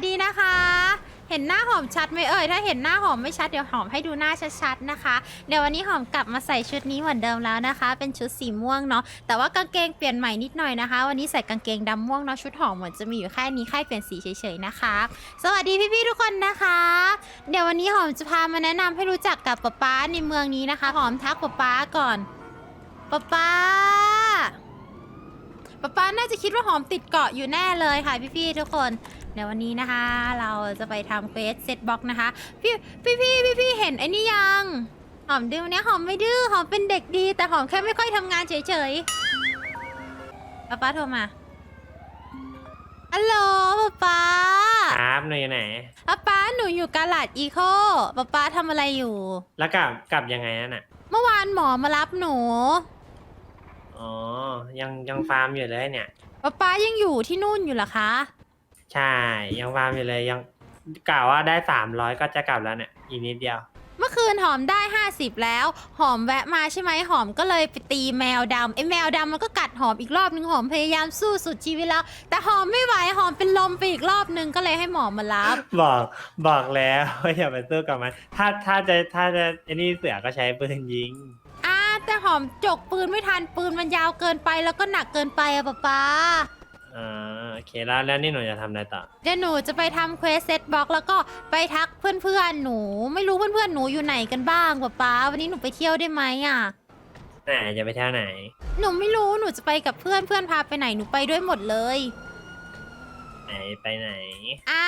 วัสดีนะคะ เห็นหน้าหอมชัดไหมเอ่ย ถ้าเห็นหน้าหอมไม่ชัดเดี๋ยวหอมให้ดูหน้าชัดๆนะคะ เดี๋ยววันนี้หอมกลับมาใส่ชุดนี้เหมือนเดิมแล้วนะคะ เป็นชุดสีม่วงเนาะ แต่ว่ากางเกงเปลี่ยนใหม่นิดหน่อยนะคะ วันนี้ใส่กางเกงดำม่วงเนาะ ชุดหอมเหมือนจะมีอยู่แค่นี้แค่เปลี่ยนสีเฉยๆนะคะ สวัสดีพี่ๆทุกคนนะคะ เดี๋ยววันนี้หอมจะพามาแนะนำให้รู้จักกับป๊าป๊าในเมืองนี้นะคะ หอมทักป๊าป๊าก่อนป๊าป๊า ป๊าป๊าน่าจะคิดว่าหอมติดเกาะอยู่แน่เลยค่ะพี่ๆทุกคน เดี๋ยววันนี้นะคะ เราจะไปทำเควสเซตบ็อกนะคะ พี่พี่พี่พี่พี่เห็นไอ้นี่ยังหอมดื้อเนี่ยหอมไม่ดื้อหอมเป็นเด็กดี แต่หอมแค่ไม่ค่อยทำงานเฉยๆป๊าป๊าโทรมาฮัลโหลป๊าป๊าครับหนูอยู่ไหนป๊าป๊าหนูอยู่กาลาดอีโคป๊าป๊าทำอะไรอยู่ แล้วกลับกลับยังไงนั่นน่ะเมื่อวานหมอมารับหนูอ๋อยังยังฟาร์มอยู่เลยเนี่ยป๊าป๊ายังอยู่ที่นู่นอยู่เหรอคะ ใช่ ยังฟาร์มอยู่เลยยังกล่าวว่าได้สามร้อยก็จะกลับแล้วเนี่ย อีกนิดเดียว เมื่อคืนหอมได้ 50 แล้ว หอมแวะมาใช่ไหมหอมก็เลยไปตีแมวดำไอ้แมวดำมันก็กัดหอมอีกรอบนึงหอมพยายามสู้สุดชีวิตแล้ว แต่หอมไม่ไหวหอมเป็นลมไปอีกรอบนึงก็เลยให้หมอมารับ บอกบอกแล้วว่าอย่าไปสู้กับมันถ้าถ้าจะถ้าจะไอ้นี่เสือก็ใช้ปืนยิง อ่าแต่หอมจกปืนไม่ทันปืนมันยาวเกินไปแล้วก็หนักเกินไปอะป๊าป๊า อ่าโอเคแล้วแล้วนี่หนูจะทำอะไรต่อ เดี๋ยวหนูจะไปทำเควสเซตบ็อกแล้วก็ไปทักเพื่อนๆหนู ไม่รู้เพื่อนๆหนูอยู่ไหนกันบ้างป๊าป๊าวันนี้หนูไปเที่ยวได้ไหมอะ ไหนจะไปเที่ยวไหน หนูไม่รู้หนูจะไปกับเพื่อนเพื่อนพาไปไหนหนูไปด้วยหมดเลย ไหนไปไหน อะ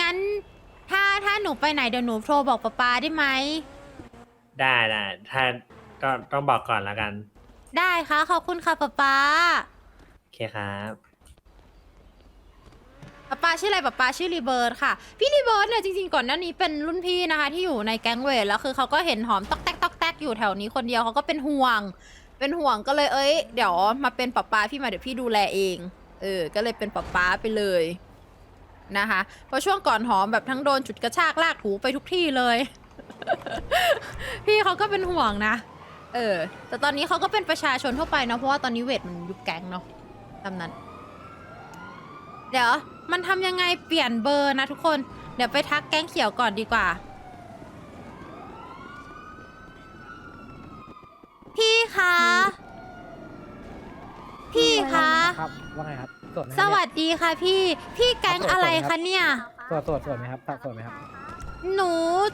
งั้น ถ้าถ้าหนูไปไหนเดี๋ยวหนูโทรบอกป๊าป๊าได้ไหม ได้ได้ถ้าก็ต้องบอกก่อนละกันได้ค่ะขอบคุณค่ะป๊าป๊า โอเคครับ ป๊าป๊าชื่ออะไรป๊าป๊าชื่อรีเบิร์ดค่ะ พี่รีเบิร์ดเนี่ยจริงๆก่อนหน้านี้เป็นรุ่นพี่นะคะ ที่อยู่ในแก๊งเวทแล้วคือเขาก็เห็นหอมตอกแตกตอกแตกอยู่แถวนี้คนเดียวเขาก็เป็นห่วง เป็นห่วงก็เลยเอ้ยเดี๋ยวมาเป็นป๊าป๊าพี่มาเดี๋ยวพี่ดูแลเอง เออ ก็เลยเป็นป๊าป๊าไปเลยนะคะเพราะช่วงก่อนหอมแบบทั้งโดนจุดกระชากลากถูไปทุกที่เลย พี่เขาก็เป็นห่วงนะ เออ แต่ตอนนี้เขาก็เป็นประชาชนทั่วไปเนาะเพราะว่าตอนนี้เวทมันยุบแก๊งเนาะตามนั้น เดี๋ยว มันทำยังไงเปลี่ยนเบอร์นะทุกคน เดี๋ยวไปทักแก๊งเขียวก่อนดีกว่า พี่คะ พี่คะ ครับว่าไงครับสดไหมสวัสดีค่ะพี่ พี่แก๊งอะไรคะเนี่ยสดสดสดไหมครับสดไหมครับหนู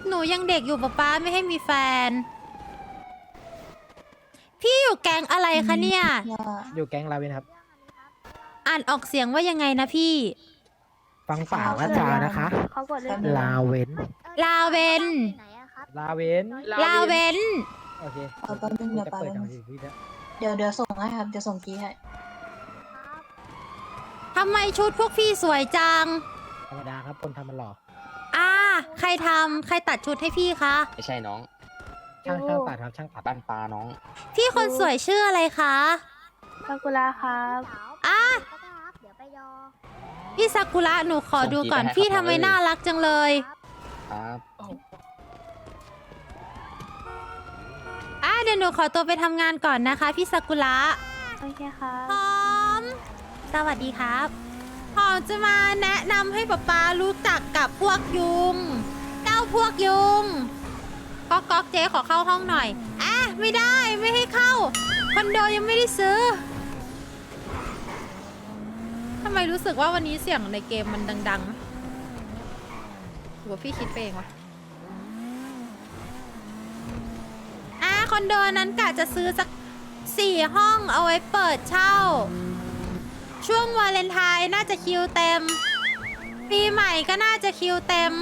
หนูยังเด็กอยู่ป๊าป๊าไม่ให้มีแฟน พี่อยู่แก๊งอะไรคะเนี่ย อยู่แก๊งลาเวนครับ อ่านออกเสียงว่ายังไงนะพี่ ฟังป่าว่าจานะคะ เขากดเล่นลาเวน ลาเวน ไหนอะครับ ลาเวนลาเวน โอเคเอาแป๊บนึงเดี๋ยวจะแป๊บเปิดนึทางงทีพี่นะเดี๋ยวเดี๋ยวส่งให้ครับเดี๋ยวส่งกี้ให้ ทำไมชุดพวกพี่สวยจัง ธรรมดาครับคนทำมันหล่ออ่า ใครทำใครตัดชุดให้พี่คะ ไม่ใช่น้องช่างช่างตัดครับช่างตัดบ้านปลาน้อง พี่คนสวยชื่ออะไรคะ ซากุระครับ อะ ก็ได้ครับ เดี๋ยวไปยอ พี่ซากุระหนูขอดูก่อนส่งจีบไปให้พี่ครับทำไมน้องเอ้ยน่ารักจังเลย ครับอะเดี๋ยวหนูขอตัวไปทำงานก่อนนะคะ พี่ซากุระโอเคครับหอม สวัสดีครับหอมจะมาแนะนำให้ป๊าป๊ารู้จักกับพวกยุงเจ้าพวกยุง ก๊อกก๊อกเจ๊ขอเข้าห้องหน่อยอะไม่ได้ไม่ให้เข้าคอนโดยังไม่ได้ซื้อ ทำไมรู้สึกว่าวันนี้เสียงในเกมมันดังๆหรือว่าพี่คิดไปเองวะอะคอนโดนั้นกะจะซื้อสักสี่ห้องเอาไว้เปิดเช่า ช่วงวาเลนไทน์น่าจะคิวเต็ม ปีใหม่ก็น่าจะคิวเต็ม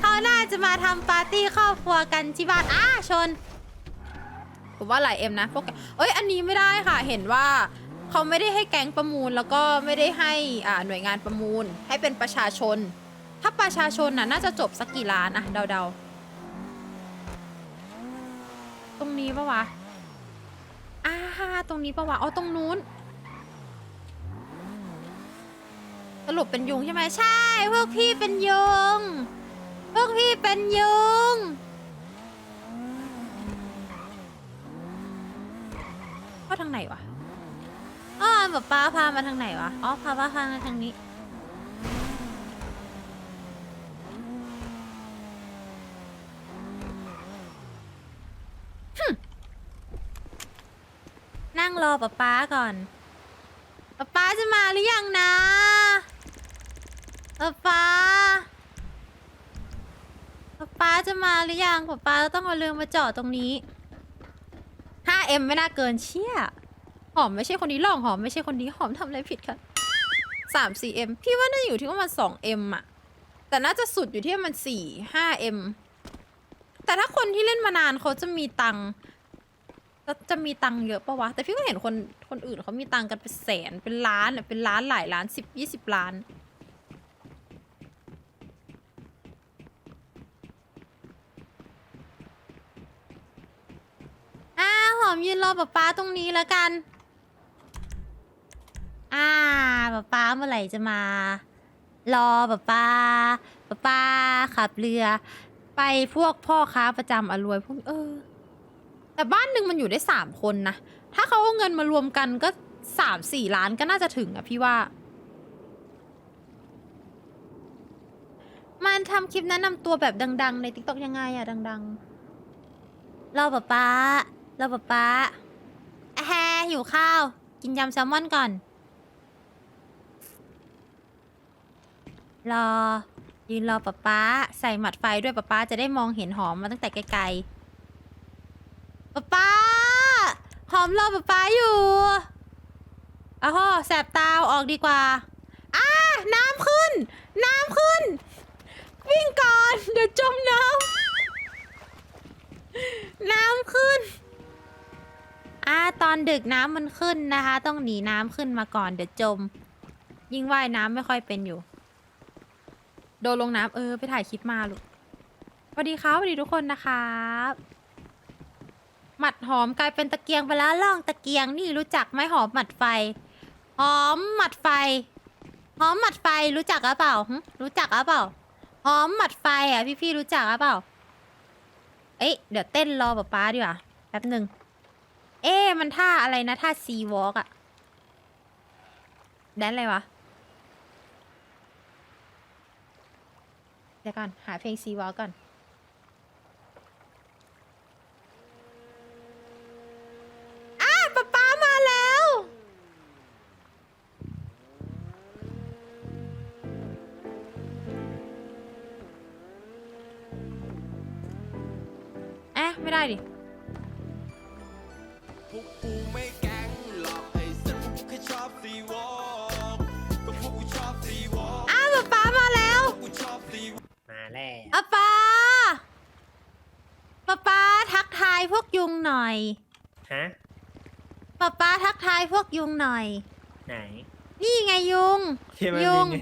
เขาน่าจะมาทำปาร์ตี้ครอบครัวกันที่บ้านอ้าชน ผมว่าหลายเอ็มนะพวกแกเอ้ยอันนี้ไม่ได้ค่ะ เห็นว่าเขาไม่ได้ให้แก๊งประมูลแล้วก็ไม่ได้ให้อ่าหน่วยงานประมูล ให้เป็นประชาชน ถ้าประชาชนน่ะน่าจะจบสักกี่ล้านอะเดาๆ ตรงนี้ปะวะอ่าตรงนี้ปะวะอ๋อตรงนู้นสรุปเป็นยุงใช่ไหมใช่พวกพี่เป็นยุงพวกพี่เป็นยุง เข้าทางไหนวะอ๋อวานป๊าพามาทางไหนวะ อ๋อพาป๊าพามาทางนี้ นั่งรอป๊าป๊าก่อนป๊าป๊าจะมาหรือยังนะป๊าป๊าป๊าป๊าจะมาหรือยังป๊าป๊าต้องเอาเรือมาจอดตรงนี้ 5M ไม่น่าเกินเชี่ยหอมไม่ใช่คนนี้หรอกหอมไม่ใช่คนนี้หอมทำอะไรผิดคะสามสี่ M พี่ว่าน่าจะอยู่ที่ประมาณสอง M อะแต่น่าจะสุดอยู่ที่ประมาณสี่ห้า M แต่ถ้าคนที่เล่นมานานเขาจะมีตังค์จะจะมีตังค์เยอะปะวะ แต่พี่ก็เห็นคนคนอื่นเขามีตังค์กันเป็นแสนเป็นล้านอะเป็นล้านหลายล้านสิบยี่สิบล้าน อมยืนรอป๊าป๊าตรงนี้แล้วกัน อ่าป๊าป๊าเมื่อไหร่จะมา รอป๊าป๊าป๊าป๊าขับเรือ ไปพวกพ่อค้าประจำอรวยพวกเออ แต่บ้านหนึ่งมันอยู่ได้สามคนนะ ถ้าเขาเอาเงินมารวมกันก็สามสี่ล้านก็น่าจะถึงอะพี่ว่า มันทำคลิปแนะนำตัวแบบดัง ๆ ใน t ิ k t o k ยังไงอะดังๆรอป๊าป๊า รอป๊าป๊าแฮหิวข้าว กินยำแซลมอนก่อน รอ ยืนรอป๊าป๊า ใส่หมัดไฟด้วยป๊าป๊าจะได้มองเห็นหอมมาตั้งแต่ไกลๆป๊าป๊า หอมรอป๊าป๊าอยู่อ้าวโหแสบตาอาออกดีกว่าอ้าน้ำขึ้น น้ำขึ้น วิ่งก่อน เดี๋ยวจมน้ำ น้ำขึ้น อ่าตอนดึกน้ำมันขึ้นนะคะ ต้องหนีน้ำขึ้นมาก่อนเดี๋ยวจม ยิ่งว่ายน้ำไม่ค่อยเป็นอยู่ โดนลงน้ำเออไปถ่ายคลิปมาลูกสวัสดีครับสวัสดีทุกคนนะครับหมัดหอมกลายเป็นตะเกียงไปแล้วล่องตะเกียงนี่รู้จักไหมหอมหมัดไฟ หอมหมัดไฟ หอมหมัดไฟรู้จักหรือเปล่าหึรู้จักหรือเปล่า หอมหมัดไฟอะพี่ๆรู้จักหรือเปล่า เอ๊ะเดี๋ยวเต้นรอป๊าป๊าดีกว่าแป๊บหนึ่ง เอ๊มันท่าอะไรนะท่าซีวอล์กอะแดนอะไรวะ เดี๋ยวก่อน หาเพลงซีวอล์กก่อน อ้าป๊าป๊ามาแล้ว เอ๊ะ ไม่ได้ดิ อบซีวอล์กก็พวกกูชอบซีวอล์กอ้าวป๊าป๊ามาแล้วพวกกูชอบซีวอล์กมาแล้วอาป๊าป๊าป๊าทักทายพวกยุงหน่อยฮะป๊าป๊าทักทายพวกยุงหน่อย ไหนนี่ไงยุง ที่มันยุง มี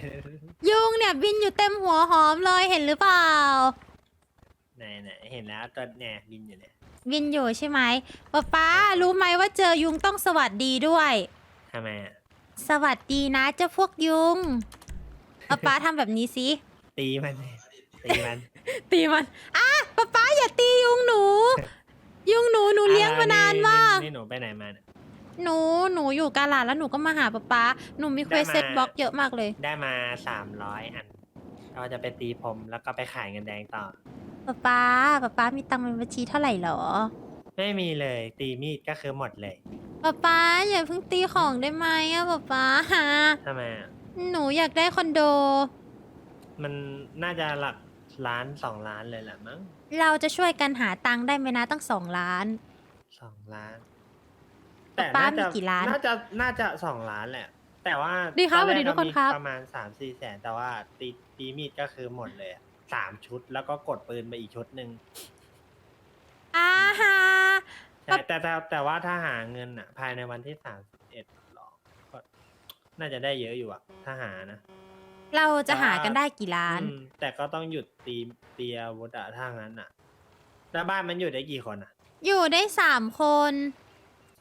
ยุงเนี่ยบินอยู่เต็มหัวหอมเลยเห็นหรือเปล่า ไหนไหนเห็นแล้วตัวเนี่ยบินอยู่เนี่ยบินอยู่ใช่ไหมป๊าป๊ารู้ไหมว่าเจอยุงต้องสวัสดีด้วยทำไมอะ สวัสดีนะเจ้าพวกยุงป๊าป๊าทำแบบนี้สิตีมันเลยตีมัน ตีมันอะป๊าป๊าอย่าตียุงหนู ยุงหนูหนูเลี้ยงมานานมาก นี่หนูไปไหนมาเนี่ยหนูหนูอยู่กาลาดแล้วหนูก็มาหาป๊าป๊าหนูมีเควสได้มาเซตบล็อกเยอะมากเลย ได้มาสามร้อยอันก็จะไปตีผมแล้วก็ไปขายเงินแดงต่อป๊าป๊าป๊าป๊ามีตังค์ในบัญชีเท่าไหร่หรอ ไม่มีเลยตีมีดก็คือหมดเลยป๊าป๊าอย่าเพิ่งตีของได้ไหมอะป๊าป๊าฮะทำไมอะหนูอยากได้คอนโด มันน่าจะหลักล้านสองล้านเลยแหละมั้งเราจะช่วยกันหาตังค์ได้ไหมนะตั้งสองล้าน สองล้านป๊าป๊าน่จะมีกี่ล้านน่าจะน่าจะสองล้านแหละ แต่ว่าดีครับตอนแกสวัสดีทุกคนมีครับ ประมาณสามสี่แสนแต่ว่าตีตีมีดก็คือหมดเลยอะสามชุดแล้วก็กดปืนไปอีกชุดหนึ่ง อ่าฮะใช่แต่แต่แต่ว่าถ้าหาเงินอะ ภายในวันที่สามเอ็ดหรอก็น่าจะได้เยอะอยู่อะ ถ้าหานะ เราจะหากันได้กี่ล้าน อืมแต่ก็ต้องหยุดตีตีอาวุธอะถ้างั้นอะแล้วบ้านมันอยู่ได้กี่คนอะอยู่ได้สามคน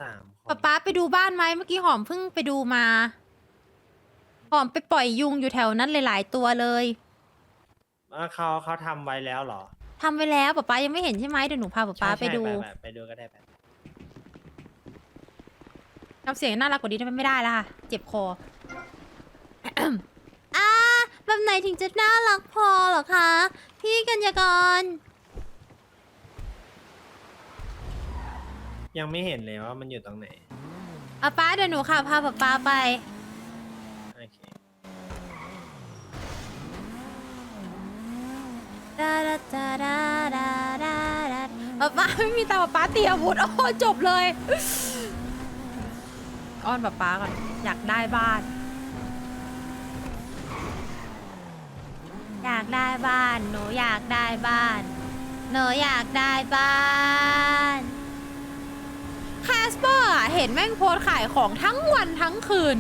สามคนป๊าป๊าไปดูบ้านไหมเมื่อกี้หอมเพิ่งไปดูมา หอมไปปล่อยยุงอยู่แถวนั้นหลายๆตัวเลย เอ้าเขาเขาทำไว้แล้วเหรอ ทำไปแล้วป๊าป๊ายังไม่เห็นใช่ไหมเดี๋ยวหนูพาป๊าป๊าใช่ไปดูใช่ไปไปดูก็ได้ไปกทำเสียงน่ารักกว่านี้ทำไมไม่ได้ล่ะค่ะ เจ็บคอ อ่าแบบไหนถึงจะน่ารักพอเหรอคะ พี่กัญญากร ยังไม่เห็นเลยว่ามันอยู่ตรงไหนอะป้าเดี๋ยวหนูค่ะพาป๊าป๊าไป โอเค ดาดาดาดาดาดาดาป๊าป๊าไม่มีตาป๊าป๊าเตรียมอาวุธโอ้โหจบเลยอ้อนป๊าป๊าก่อนอยากได้บ้าน อยากได้บ้าน หนูอยากได้บ้าน หนูอยากได้บ้านแคสเปอร์อะเห็นแม่งโพสต์ขายของทั้งวันทั้งคืน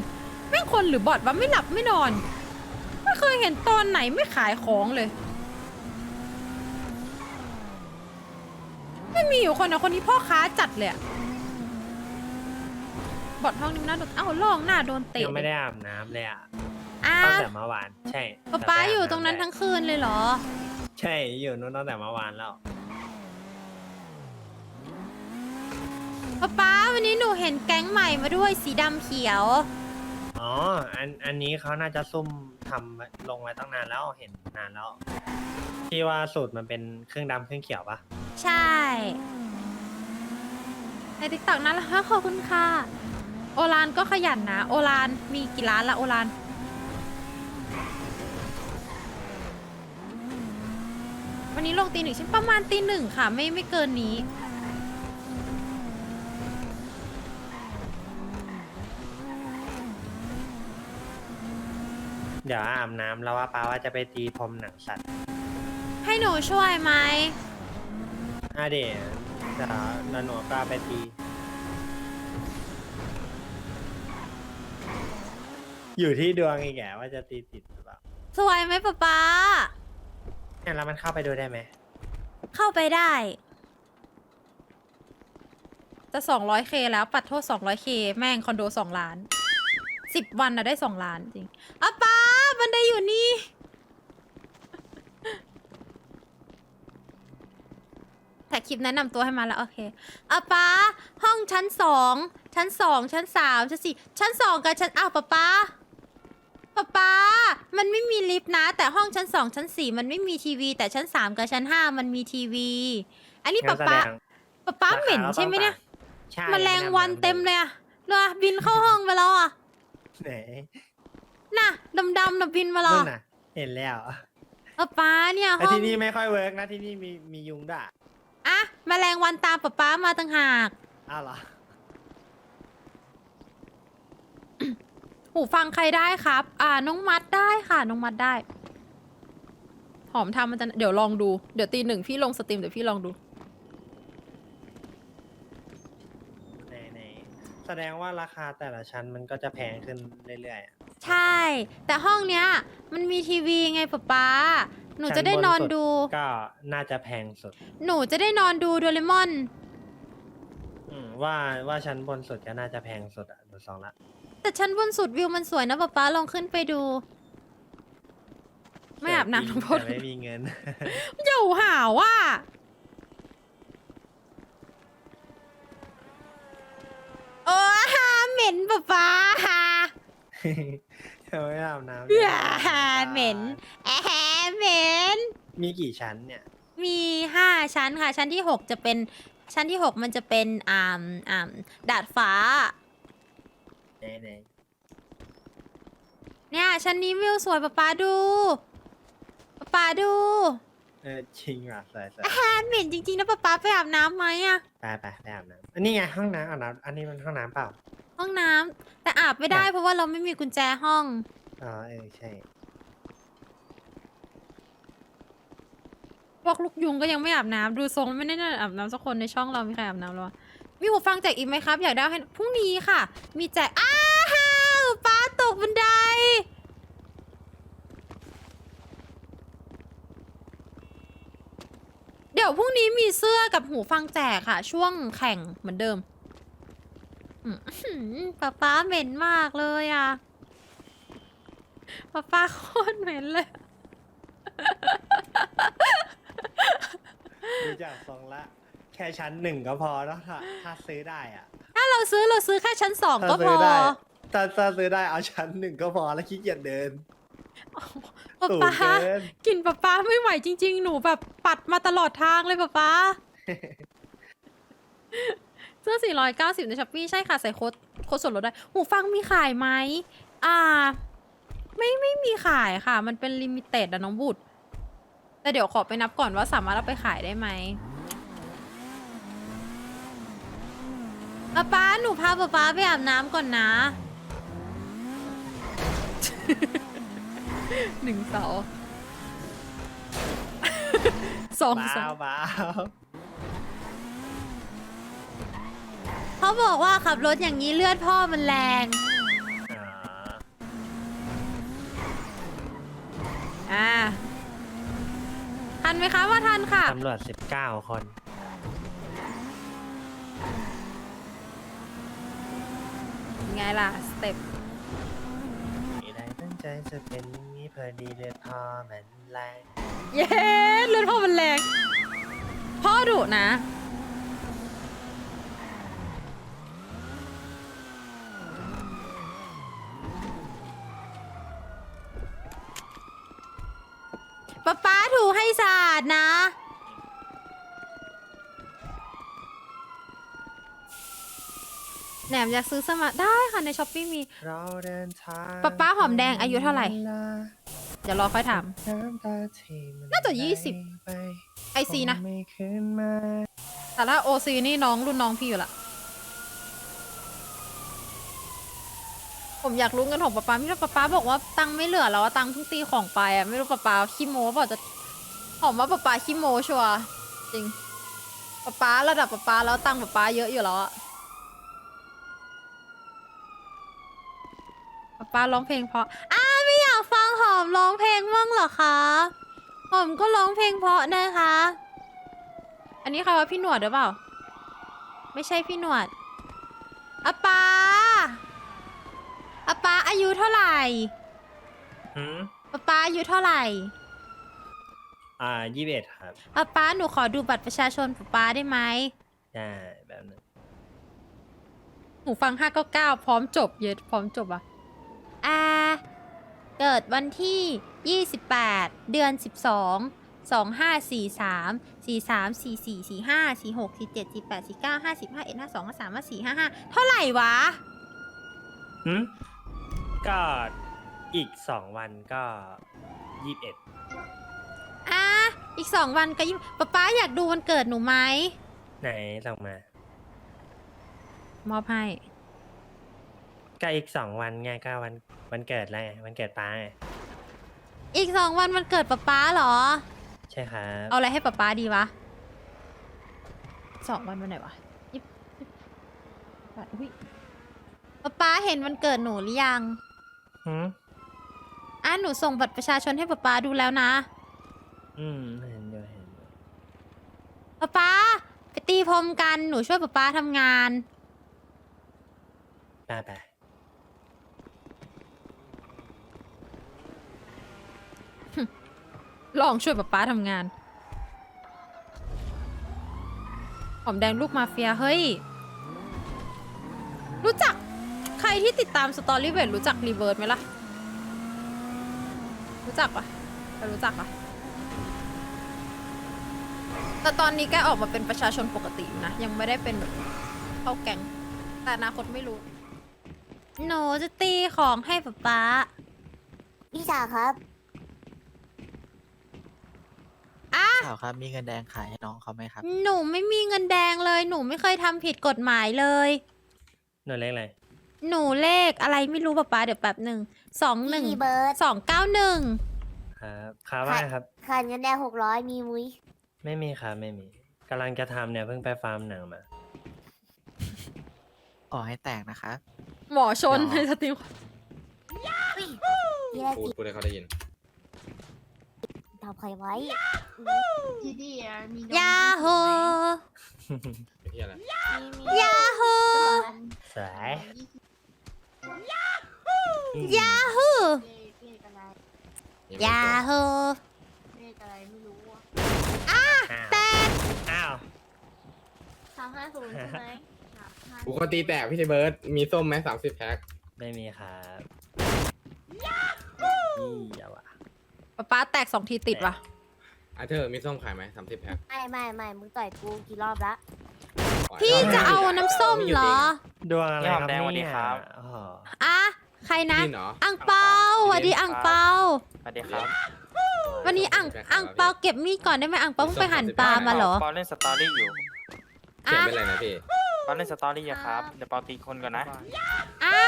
แม่งคนหรือบอทว่าไม่หลับไม่นอน ไม่เคยเห็นตอนไหนไม่ขายของเลย ไม่มีอยู่คนนะคนนี้พ่อค้าจัดเลยอะบอดห้องนี้มันน่าโดนเอ้าล่องหน้าโดนเตะยังไม่ได้อาบน้ำเลยอะอ้าตั้งวแต่เมื่อวาน ใช่ป๊าป๊าแต่ไปอยู่บตรงนั้นำทั้งคืนเลยเหรอ ใช่อยู่นู้นตั้งแต่เมื่อวานแล้ว ป๊าป๊าวันนี้หนูเห็นแก๊งใหม่มาด้วยสีดำเขียว อ๋อ อัน อันนี้เขาน่าจะซุ่มทำลงไว้ตั้งนานแล้วเห็นนานแล้ว ที่ว่าสูตรมันเป็นเครื่องดำเครื่องเขียวปะใช่ในติ๊กต็อกนั้นละฮะขอบคุณค่ะ โอรานก็ขยันนะ โอรานมีกี่ร้านละโอราน วันนี้ลงตีหนึ่งใช่ประมาณตีหนึ่งค่ะ ไม่ไม่เกินนี้ เดี๋ยวอาบน้ำแล้วว่าป้าว่าจะไปตีพรมหนังสัตว์ให้หนูช่วยไหมอะเดี๋ยวเดี๋ยวแล้วหนูก็ไปตี อยู่ที่ดวงอีกแกว่าจะตีติดหรือเปล่าสวยไหมป๊าป๊า เนี่ยแล้วมันเข้าไปดูได้ไหมเข้าไปได้ จะ 200k แล้วปัดโทษ 200k แม่งคอนโด 2 ล้าน 10 วันนะได้ 2 ล้านจริงอะป้า บันไดอยู่นี่ แต่คลิปแนะนำตัวให้มาแล้วโอเคอะป้า ห้องชั้นสองชั้นสองชั้นสามชั้นสี่ชั้นสองกับชั้นอ้าวป้าป้าป้าป้ามันไม่มีลิฟต์นะ แต่ห้องชั้นสองชั้นสี่มันไม่มีทีวี แต่ชั้นสามกับชั้นห้ามันมีทีวี อันนี้งั้ป้านแสดป้างป้าป้าเหม็นราคาใช่ไหมเนี่ยใช่แมลงวันเต็มเลยอะเรือบินเข้าห้องไปแล้วอะไหน น่ะดำๆน่ะบินมาแล้วนู่นน่ะ เห็นแล้วป้าป้าเนี่ยแต่ห้องที่นี่ไม่ค่อยเวิร์กนะที่นี่มีมียุงด่ะอะแมลงวันตามป้าป้ามาต่างหากอ้าวเหรอหูฟังใครได้ครับ อ่าน้องมัดได้ค่ะน้องมัดได้ หอมทำมันจะเดี๋ยวลองดูเดี๋ยวตีหนึ่งพี่ลงสตรีมเดี๋ยวพี่ลองดู ไหนไหน แสดงว่าราคาแต่ละชั้นมันก็จะแพงขึ้นเรื่อยๆอะ ใช่ แต่ห้องเนี้ย มันมีทีวีไงป้าป้าหนูจะได้นอนดู ก็น่าจะแพงสุด หนูจะได้นอนดูโดเรมอน อืมว่าว่าชั้นบนสุดก็น่าจะแพงสุดอะดูสองละ แต่ชั้นบนสุดวิวมันสวยนะป้าป้าลองขึ้นไปดู ไม่อาบน้ำทั้งหมดแต่ไม่มีเงิน อย่าหาว่า อ้ฮาเหม็นป้าป้าฮายังไม่อาบน้ำเบื่อเหม็นแอะเหม็น มีกี่ชั้นเนี่ยมีห้าชั้นค่ะ ชั้นที่หกจะเป็นชั้นที่หกมันจะเป็นอ่ามอ่ามดาดฟ้า ไหนไหนเนี่ยชั้นนี้วิวสวยป้าป้าดูป้าป้าดู เออจริงว่ะสวยสวยแฮเหม็นจริงๆนะป้าป้าไปอาบน้ำไหมอะไปไปไปอาบน้ำอันนี้ไงห้องน้ำอาบน้ำอันนี้มันห้องน้ำเปล่า ห้องน้ำแต่อาบไม่ได้ครับเพราะว่าเราไม่มีกุญแจห้อง อ๋อเออใช่ พวกลูกยุงก็ยังไม่อาบน้ำดูทรงไม่ได้น่าอาบน้ำสักคนในช่องเรามีใครอาบน้ำหรอวะมีหูฟังแจกอีกไหมครับ อยากได้ให้พรุ่งนี้ค่ะ มีแจกอ้าวป้าตกบันได เดี๋ยวพรุ่งนี้มีเสื้อกับหูฟังแจกค่ะ ช่วงแข่งเหมือนเดิมอืมอื้อหือป้าป้าเหม็นมากเลยอะป้าป้าโคตรเหม็นเลย ดูจากทรงละ แค่ชั้นหนึ่งก็พอแล้วถ้าถ้าซื้อได้อะใช่ถ้าเราซื้อเราซื้อแค่ชั้นสองก็ถ้าพซื้ออได้ถ้าถ้าซื้อได้เอาชั้นหนึ่งก็พอแล้วขี้เกียจเดิน ป๊าสูงป๊าเกินกินป๊าป๊าไม่ไหวจริง ๆ หนูแบบปัดมาตลอดทางเลยป๊าป๊าเสื้อ 490 ในช้อปปี้ใช่ค่ะ ใส่โค้ดโค้ดส่วนลดได้หูฟังมีขายไหมอ่า ไม่ไม่มีขายค่ะ มันเป็นลิมิเต็ดอะน้องบุตร แต่เดี๋ยวขอไปนับก่อนว่าสามารถเอาไปขายได้ไหมป๊าป๊าหนูพาป๊าป๊าไปอาบน้ำก่อนนะ หนึ่งเสาสองบ้าเสา บ้าเขาบอกว่าขับรถอย่างนี้เลือดพ่อมันแรง อ่าอ่า ทันไหมคะว่าทันค่ะ ตำรวจสิบเก้าคน ไงล่ะ สเต็ป ไม่ได้ตั้งใจจะเป็น อย่างนี้พอดีเลยพอมันแรง เย้เลือดพ่อมันแรงพ่อดุนะ ป๊าป๊าถูให้สะอาดนะ แห นมอยากซื้อสมาได้ค่ะในช้อปปี้มี เราเดินทางป๊าป๊าหอมแดงอายุเท่าไหร่ เดี๋ยวรอค่อยถาม น้ำตาที่มัน่าจะไหลยี่สิบไปไอซีนะ คงไม่ขึ้นมาแต่ถ้าโอซีนี่น้องรุ่นน้องพี่อยู่ละผมอยากรู้เงินของป๊าป๊าไม่รู้ป๊าป๊าบอกว่าตังค์ไม่เหลือแล้วอะตังค์เพิ่งตีของไปอะไม่รู้ป๊าป๊าขี้โม้เปล่าจะหอมว่าป๊าป๊าขี้โม้ชัวร์จริงป๊าป๊าระดับป๊าป๊าแล้วตังค์ป๊าป๊าเยอะอยู่แล้วอะ ป๊าป๊าร้องเพลงเพราะอ้าไม่อยากฟังหอมร้องเพลงบ้างเหรอคะหอมก็ร้องเพลงเพราะนะคะ อันนี้ใครว่าพี่หนวดหรือเปล่า ไม่ใช่พี่หนวดอาปาอาปาอายุเท่าไหร่หืมอาปาอายุเท่าไหร่อ่ายี่สิบเอ็ดครับอาปาหนูขอดูบัตรประชาชนป๊าป๊าได้ไหมได้แบบนั้น หนูฟัง599พร้อมจบ เยอะพร้อมจบอะ อ่าเกิดวันที่ 28 เดือน 12 2543 43 44 45 46 47 48 49 50 51 52 53 54 55 เท่าไหร่วะ หืมก็อีกสองวันก็ยี่สิบเอ็ดอะ อีกสองวันก็ยิ่งป๊าป๊าอยากดูวันเกิดหนูไหม ไหนส่งมา มอบให้ ก็อีกสองวันไงก็วันวันเกิดแล้วไงวันเกิดป้าไงอีกสองวันวันเกิดป๊าป๊าเหรอ ใช่ครับเอาอะไรให้ป๊าป๊าดีวะสองวันวันไหนวะยิบยิบอุ๊ยป๊าป๊าเห็นวันเกิดหนูหรือยังหืมอะหนูส่งบัตรประชาชนให้ป๊าป๊าดูแล้วนะอืมเห็นอยู่เห็นอยู่ป๊าป๊าไปตีพรมกันหนูช่วยป๊าป๊าทำงานไปไป ลองช่วยป๊าป๊าทำงาน หอมแดงลูกมาเฟีย เฮ้ย รู้จักใครที่ติดตามสตอรี่เวทรู้จักรีเวิร์ดไหมล่ะ รู้จักปะใครรู้จักปะแต่ตอนนี้แกออกมาเป็นประชาชนปกติอยู่นะ ยังไม่ได้เป็นแบบเข้าแก๊งแต่อนาคตไม่รู้ หนูจะตีของให้ป๊าป๊าพี่สาวครับ อะข่าวครับ มีเงินแดงขายให้น้องเขาไหมครับ หนูไม่มีเงินแดงเลย หนูไม่เคยทำผิดกฎหมายเลย หน่วยเลขอะไรหนูเลขอะไรไม่รู้ป๊าป๊าเดี๋ยวแป๊บหนึ่งสองหนึ่งพี่เบิร์ดสองเก้าหนึ่งครับข่าวว่าไงครับขาดเงินแดงหกร้อยมีมุ้ยไม่มีครับไม่มีกำลังจะทำเนี่ยเพิ่งไปฟาร์มหนังมาขอให้แตกนะครับ หมอชนหรอในสตรีมพี่ได้พูดกินพูดให้เขาได้ยิน ทำใครไว้ ทีดีอะมียาโฮเป็นที่อะไรยาโฮสวยอืมยาโฮเลขอะไรงไม่ยาจบโฮเลขอะไรไม่รู้อะอ้าวแต่อ้าวสามห้าศูนย์ใช่ไหมกูก็ตีแตกพี่เทเบิร์ดมีส้มไหมสามสิบแพ็คไม่มีครับนี่อะวะ ป๊าป๊าแตกสองทีติดว่ะ อะเธอมีส้มขายไหมสามสิบแพ็คไม่ไม่ไม่มึงต่อยกูกี่รอบละพี่จะเอาน้ำส้มเหรอ ดวงอะไรครับแดงสวัสดีเนี่ยครับ อ๋ออะ ใครนะพี่เหรอ อังเปาสวัสดีอังเปา สวัสดีครับวันนี้อังอังเปาเก็บมีดก่อนได้ไหมอังเปาเพิ่งไปหั่นปลามาเหรอ ปอเล่นสตอรี่อยู่เขียนอะเป็นอะไรนะพี่ ปอเล่นสตอรี่อยู่ครับ เดี๋ยวปอตีคนก่อนนะ อะ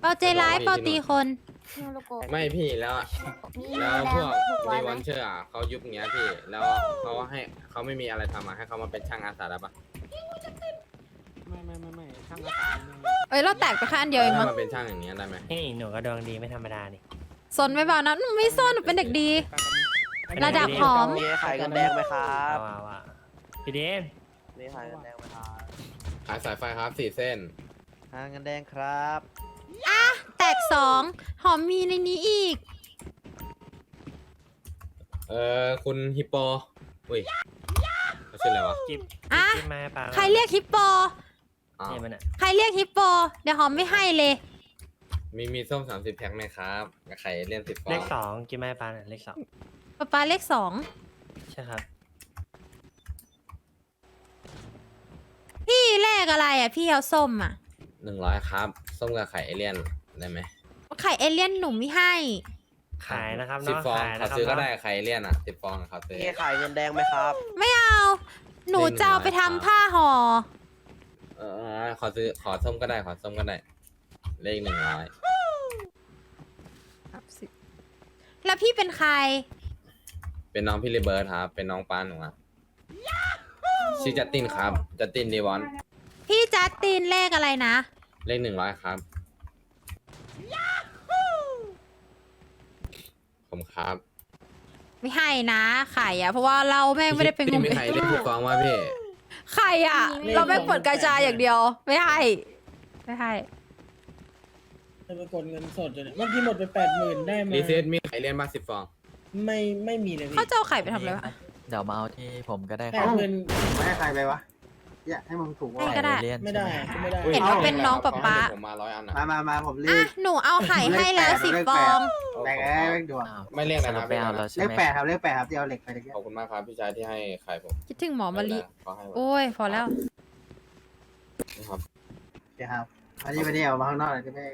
เปาใจร้ายเปาตีคน พี่โลโก้ไม่พี่แล้วมีแล้วแดพงวกหกร้อรียไหวมอนเชอร์อะเขายุบอย่างเงี้ยพี่ แล้วเขาให้เขาไม่มีอะไรทำอะให้เขามาเป็นช่างอาสาได้ปะไม่ไม่ไม่ไม่ช่างอาสาไม่เอ้ยเราแตกไปแค่อันเดียวเองมั้ให้งมาเป็นช่างอย่างเงี้ยได้ไหมนี่หนูก็ดวงดีไม่ธรรมดานี่ซนไม่เบานะหนูไม่ซนหนูเป็นเด็กดี ระดับหอม มีขายกันแดงไหมครัเอาบว่าว่าพี่เดนมีขายกันแดงไหมครับขายสายไฟครับสี่เส้นขายกันแดงครับแต กสองหอมมีในนี้อีก เออคุณฮิปโปอุ้ยเขาชื่ออะไรวะจิบอะ จิบมาปลาใครเรียกฮิปโป อ้าวนี่มันอะใครเรียกฮิปโป เดี๋ยวหอมไม่ให้เลย มีมีส้มสามสิบแพ็คไหมครับกับไข่เลี่ยนสิบฟอเลงขสองกินมาปลาน่ะเลขสองป๊าป๊าเลขสอง ใช่ครับพี่เลขอะไรอะ พี่เอาส้มอะหนึ่งร้อยครับส้มกับไข่เอเลี่ยน ได้ไหมไข่เอเลี่ยนหนูไม่ให้ ขายนะครับสิบเนาะฟองขายเขานะครับซื้อก็ได้เนาะไข่เอเลี่ยนอะสิบฟองเขาซื้อ มีขายเงินแดงไหมครับ ไม่เอา หนูจะเอาไปทำผ้าห่อ เออขอซื้อขอส้มก็ได้ขอส้มก็ได้ เลขหนึ่งร้อยแล้วพี่เป็นใคร เป็นน้องพี่ลิเบิร์ตครับ เป็นน้องปานหนูครับชื่อจัตตินครับจัตตินดีวอนพี่จัสตินเลขอะไรนะ เลขหนึ่งร้อยครับ ผม ครับ ไม่ให้นะไข่อะเพราะว่าเราแม่งไม่ได้เป็นพี่งมมีใครเลขถูกฟองว่าพี่ ไข่อะเราแม่งเปิดกระจายอย่างเดียว ไม่ให้ไม่ให้จะไปกดเงินสดจนเนี่ยเมื่อกี้หมดไปแปดหมื่นได้มารีเซ็ตมีไข่เลี่ยนบ้าสิบฟอง ไม่ไม่มีเลยพี่เขาจะเอาไข่ไปทำอะไรวะเดี๋ยวมาเอาที่ผมก็ได้แปครัดบหมื่นไม่ให้ใครไปวะ เนี่ยให้มึงถูกให้ก็ได้ เลี่ยนไม่ใช่ได้ไหมก็ไม่ได้เห็นว่าเป็นน้องป๊าป๊า ผมมาร้อยอันนะมามามาผมรีอะบ หนูเอาไข่ให้แล้วสิบฟอง แบกแอ้แบกดวงอ้าวไม่เรียกสนะครุรัปบไม่เอาแล้วใช่เลขไหมแปดครับเลขแปดครับที่เอาเหล็กไปตะกี้ขอบคุณมากครับพี่ชายที่ให้ไข่ผมคิดถึงหมอมะลิเขาให้ไว้โอ้ย พอแล้ว นะครับเดี๋ยวครับอันนี้ไม่ได้เอามาข้างนอกเลยจะไม่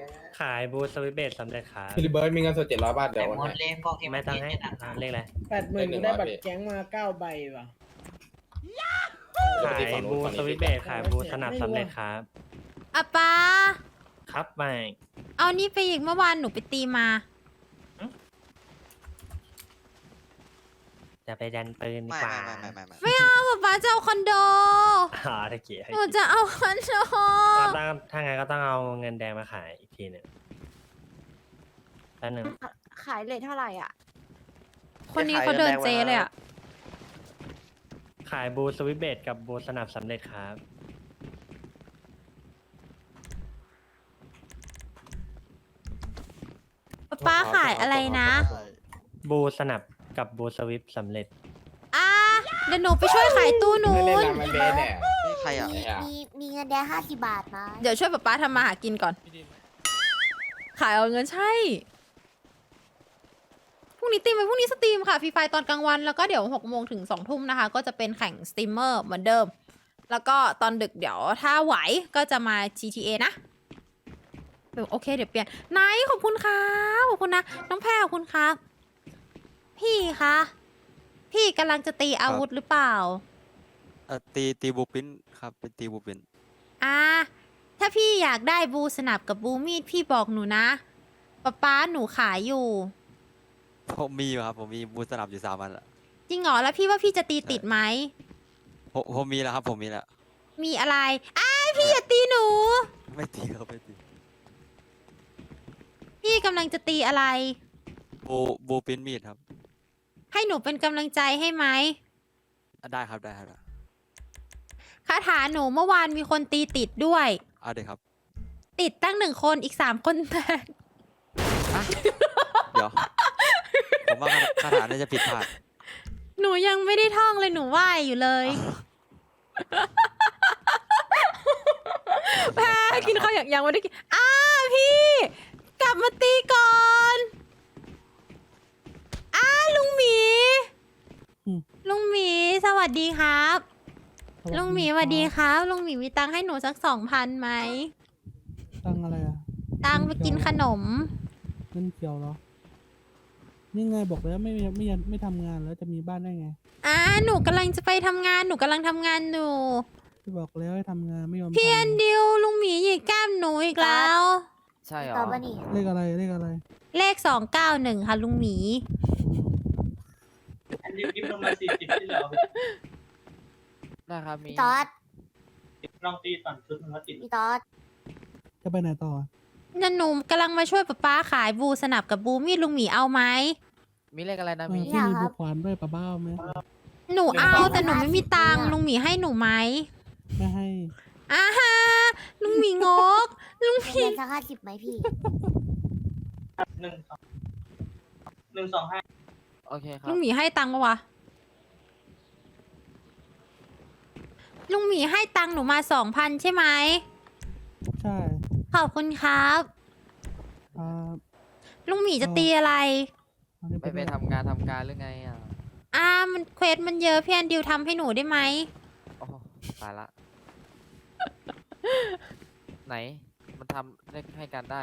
ขายบูสวิตเบตสำเร็จครับพี่ลิเบิร์ตมีเงินสดเจ็ดร้อยบาทเดี๋ยวโอนให้ ไม่ต้องให้อ่าเลขอะไรแปดหมื่นได้หนึ่งได้ร้อยบัตพี่รแก๊งมาเก้าใบว่ะ ขายบูสวิตเบตขายบูสนับสำเร็จครับ อะป้า ครับไม่เอานี่ไปอีกเมื่อวานหนูไปตีมา จะไปดันปืนดีกว่าไม่เอาป๊าป๊าจะเอาคอนโด อ๋อตะเกียบหนูจะเอาคอนโด ก็ต้องถ้างั้นก็ต้องเอาเงินแดงมาขายอีกทีหนึ่งแป๊บหนึงขายเลทเท่าไหร่อะ คนนี้เขาเดินเจเลยอะ ขายบูสวิตเบตกับบูสนับสำเร็จครับ ป๊าป๊าขายอะไรนะบูสนับกับบูสวิปสำเร็จ อะเดี๋ยวหนูไปช่วยขายตู้นู้ไม่เล่นนละมันเบสเนี่ยใครอะ มีมีมีเงินแดงห้าสิบบาทนะ เดี๋ยวช่วยป๊าป๊าทำมาหากินก่อน ขายเอาเงินใช่ พรุ่งนี้ตีมไปพรุ่งนี้สตรีมค่ะฟรีไฟตอนกลางวันแล้วก็เดี๋ยวหกโมงถึงสองทุ่มนะคะ ก็จะเป็นแข่งสตรีมเมอร์เหมือนเดิม แล้วก็ตอนดึกเดี๋ยวถ้าไหวก็จะมา GTA นะเดี๋ยวโอเคเดี๋ยวเปลี่ยนไนท์ขอบคุณครับขอบคุณนะ น้องแพรขอบคุณครับ พี่คะพี่กำลังจะตีอาวุธหรือเปล่า เออตีตีบูปินครับเป็นตีบูปินอ่าถ้าพี่อยากได้บูสนับกับบูมีดพี่บอกหนูนะป๊าป๊าหนูขายอยู่ ผมมีอยู่ครับ ผมมีบูสนับอยู่สามอันละจริงเหรอแล้วพี่ว่าพี่จะตีติดไหม ผมผมมีแล้วครับ ผมมีแล้ว มีอะไรอ้ายพี่อย่าตีหนู ไม่ตีครับไม่ตีพี่กำลังจะตีอะไร บูบูปินมีดครับ ให้หนูเป็นกำลังใจให้ไหมอะได้ครับได้ครับได้คาถาหนูเมื่อวานมีคนตีติดด้วย เอาเดี๋ยวครับ ติดตั้งหนึ่งคนอีกสามคนแตก เดี๋ยว ผมว่าคาถาน่าจะผิดพลาดหนูยังไม่ได้ท่องเลยหนูไหวอยู่เลยแพ้กินข้าวอย่างยังไม่ได้กินอ้าพี่ กลับมาตีก่อนอ้าลุงหมี อืม ลุงหมีสวัสดีครับ ลุงหมีสวัสดีครับ ลุงหมีมีตังค์ให้หนูสักสองพันไหม ตังอะไรอะตังค์ไปกินขนม เงินเกี่ยวเหรอนี่ไงบอกแล้วไม่ไม่ไม่ไม่ทำงานแล้วจะมีบ้านได้ไงอ่าหนูกำลังจะไปทำงานหนูกำลังทำงานอยู่ที่บอกแล้วให้ทำงานไม่ยอมพี่แอนทำดิวลุงหมีหยิกแก้มหนูอีกแล้ว ใช่เหรตออบว่านี่เลขอะไรเลขอะไรเลขสองเก้าหนึ่งค่ะลุงหมี อันนี้กิฟต์ลงมาสี่สิบที่เหลือได้ครับมี พี่ตอดลองตีต่อนชุดมันก็ติดพี่ตอดจะไปไหนต่อ นันหนูกำลังมาช่วยป๊าป๊าขายบูสนับกับบูมีดลุงหมีเอาไหม มีเลขอะไรนะเออมี ที่มีบุกควานด้วยปะบ้าไหมหนูเอาแต่หนูไม่มีตังค์ลุงหมีให้หนูไหมไม่ให้อ่าฮะลุงหมีงก ลุงหมี เงินสักห้าสิบไหมพี่ หนึ่งสองหนึ่งสองห้าโอเคครับ ลุงหมีให้ตังค์ปะวะ ลุงหมีให้ตังค์หนูมาสองพันใช่ไหม ใช่ ขอบคุณครับอ่าลุงหมีจะตีอะไรอันนี้ไปเป็นไปทำงานทำการหรือไงอะอ่ามันเควสมันเยอะพี่แอนดิวทำให้หนูได้ไหม โอ้โหตายละ ไหน มันทำได้ให้การได้